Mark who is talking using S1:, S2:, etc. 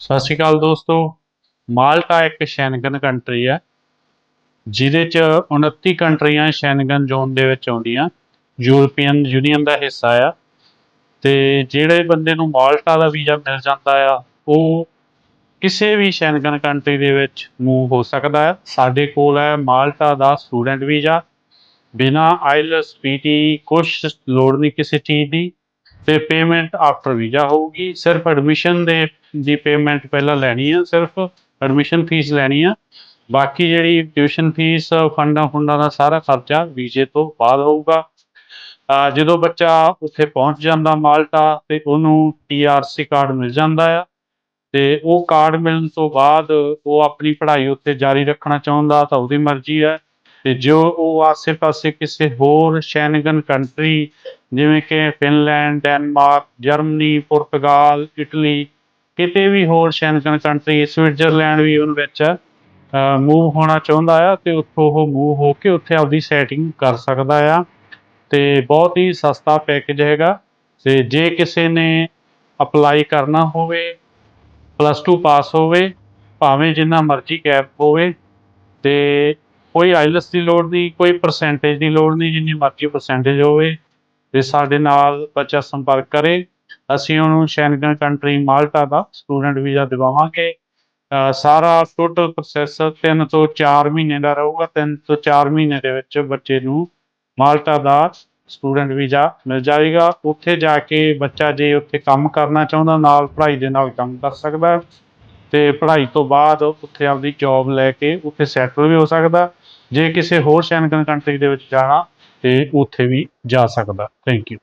S1: ਸਤਿ ਸ਼੍ਰੀ ਅਕਾਲ ਦੋਸਤੋ। ਮਾਲਟਾ ਇੱਕ ਸ਼ੈਨਗਨ ਕੰਟਰੀ ਹੈ, ਜਿਹਦੇ ਚ 29 ਕੰਟਰੀਆਂ ਸ਼ੈਨਗਨ ਜ਼ੋਨ ਦੇ ਵਿੱਚ ਆਉਂਦੀਆਂ। ਯੂਰਪੀਅਨ ਯੂਨੀਅਨ ਦਾ ਹਿੱਸਾ ਆ। ਤੇ ਜਿਹੜੇ ਬੰਦੇ ਨੂੰ ਮਾਲਟਾ ਦਾ ਵੀਜ਼ਾ ਮਿਲ ਜਾਂਦਾ ਆ, ਉਹ ਕਿਸੇ ਵੀ ਸ਼ੈਨਗਨ ਕੰਟਰੀ ਦੇ ਵਿੱਚ ਮੂਵ ਹੋ ਸਕਦਾ ਹੈ ਸਾਡੇ ਕੋਲ ਹੈ ਮਾਲਟਾ ਦਾ ਸਟੂਡੈਂਟ ਵੀਜ਼ਾ। ਬਿਨਾ ਆਈਲਸ, ਪੀਟੀ, ਕੁਛ ਲੋੜ ਨਹੀਂ ਕਿਸੇ ਚੀਜ਼ ਦੀ। ਤੇ ਪੇਮੈਂਟ ਆਫਟਰ ਵੀਜ਼ਾ ਹੋਊਗੀ। ਸਿਰਫ ਐਡਮਿਸ਼ਨ ਦੇ ਦੀ ਪੇਮੈਂਟ ਪਹਿਲਾਂ ਲੈਣੀ ਆ, ਸਿਰਫ ਐਡਮਿਸ਼ਨ ਫੀਸ ਲੈਣੀ ਆ। ਬਾਕੀ ਜਿਹੜੀ ਟਿਊਸ਼ਨ ਫੀਸ ਫੰਡਾਂ ਫੰਡਾਂ ਦਾ ਸਾਰਾ ਖਰਚਾ ਵੀਜ਼ੇ ਤੋਂ ਬਾਅਦ ਹੋਊਗਾ। ਜਦੋਂ ਬੱਚਾ ਉੱਥੇ ਪਹੁੰਚ ਜਾਂਦਾ ਮਾਲਟਾ ਤੇ ਉਹਨੂੰ ਟੀਆਰਸੀ ਕਾਰਡ ਮਿਲ ਜਾਂਦਾ ਆ। ਤੇ ਉਹ ਕਾਰਡ ਮਿਲਣ ਤੋਂ ਬਾਅਦ ਉਹ ਆਪਣੀ ਪੜ੍ਹਾਈ ਉੱਥੇ ਜਾਰੀ ਰੱਖਣਾ ਚਾਹੁੰਦਾ ਤਾਂ ਉਹਦੀ ਮਰਜ਼ੀ ਹੈ ਤੇ ਜੋ ਉਹ ਆਸੇ-ਪਾਸੇ ਕਿਸੇ ਹੋਰ ਸ਼ੈਨਗਨ ਕੰਟਰੀ ਜਿਵੇਂ ਕਿ Finland, Denmark, Germany, Portugal, Italy, ਕਿਤੇ ਵੀ ਹੋਰ ਸ਼ੈਨਗਨ ਕੰਟਰੀ ਸਵਿਟਜ਼ਰਲੈਂਡ ਵੀ ਉਹਨਾਂ ਵਿੱਚ ਮੂਵ ਹੋਣਾ ਚਾਹੁੰਦਾ ਆ ਤੇ ਉੱਥੋਂ ਉਹ ਮੂਵ ਹੋ ਕੇ ਉੱਥੇ ਆਪਦੀ ਸੈਟਿੰਗ ਕਰ ਸਕਦਾ ਆ ਤੇ ਬਹੁਤ ਹੀ ਸਸਤਾ ਪੈਕੇਜ ਹੈਗਾ ਤੇ ਜੇ ਕਿਸੇ ਨੇ ਅਪਲਾਈ ਕਰਨਾ ਹੋਵੇ ਪਲੱਸ 2 ਪਾਸ ਹੋਵੇ, ਭਾਵੇਂ ਜਿੰਨਾ ਮਰਜ਼ੀ ਗੈਪ ਹੋਵੇ ਤੇ ਕੋਈ ਆਈਲਸ ਦੀ ਲੋੜ ਨਹੀਂ, ਕੋਈ ਪਰਸੈਂਟੇਜ ਦੀ ਲੋੜ ਨਹੀਂ, ਜਿੰਨੀ ਮਰਜ਼ੀ ਪਰਸੈਂਟੇਜ ਹੋਵੇ। ਤੇ ਸਾਡੇ ਨਾਲ ਬੱਚਾ ਸੰਪਰਕ ਕਰੇ। ਅਸੀਂ ਉਹਨੂੰ ਸ਼ੈਨਗਨ ਕੰਟਰੀ ਮਾਲਟਾ ਦਾ ਸਟੂਡੈਂਟ ਵੀਜ਼ਾ ਦਿਵਾਵਾਂਗੇ। ਸਾਰਾ ਟੋਟਲ ਪ੍ਰੋਸੈਸ 3 ਤੋਂ 4 ਮਹੀਨੇ ਦਾ ਰਹੂਗਾ। 3 ਤੋਂ 4 ਮਹੀਨੇ ਦੇ ਵਿੱਚ ਬੱਚੇ ਨੂੰ ਮਾਲਟਾ ਦਾ ਸਟੂਡੈਂਟ ਵੀਜ਼ਾ ਮਿਲ ਜਾਏਗਾ। ਉੱਥੇ ਜਾ ਕੇ ਬੱਚਾ ਜੇ ਉੱਥੇ ਕੰਮ ਕਰਨਾ ਚਾਹੁੰਦਾ, ਨਾਲ ਪੜ੍ਹਾਈ ਦੇ ਨਾਲ ਕੰਮ ਕਰ ਸਕਦਾ ਹੈ। ਤੇ ਪੜ੍ਹਾਈ ਤੋਂ ਬਾਅਦ ਉੱਥੇ ਆਪਦੀ ਜੌਬ ਲੈ ਕੇ ਉੱਥੇ ਸੈਟਲ ਵੀ ਹੋ ਸਕਦਾ। ਜੇ ਕਿਸੇ ਹੋਰ ਸ਼ੈਨਗਨ ਕੰਟਰੀ ਦੇ ਵਿੱਚ ਜਾਣਾ, ਤੇ ਉੱਥੇ ਵੀ ਜਾ ਸਕਦਾ। Thank you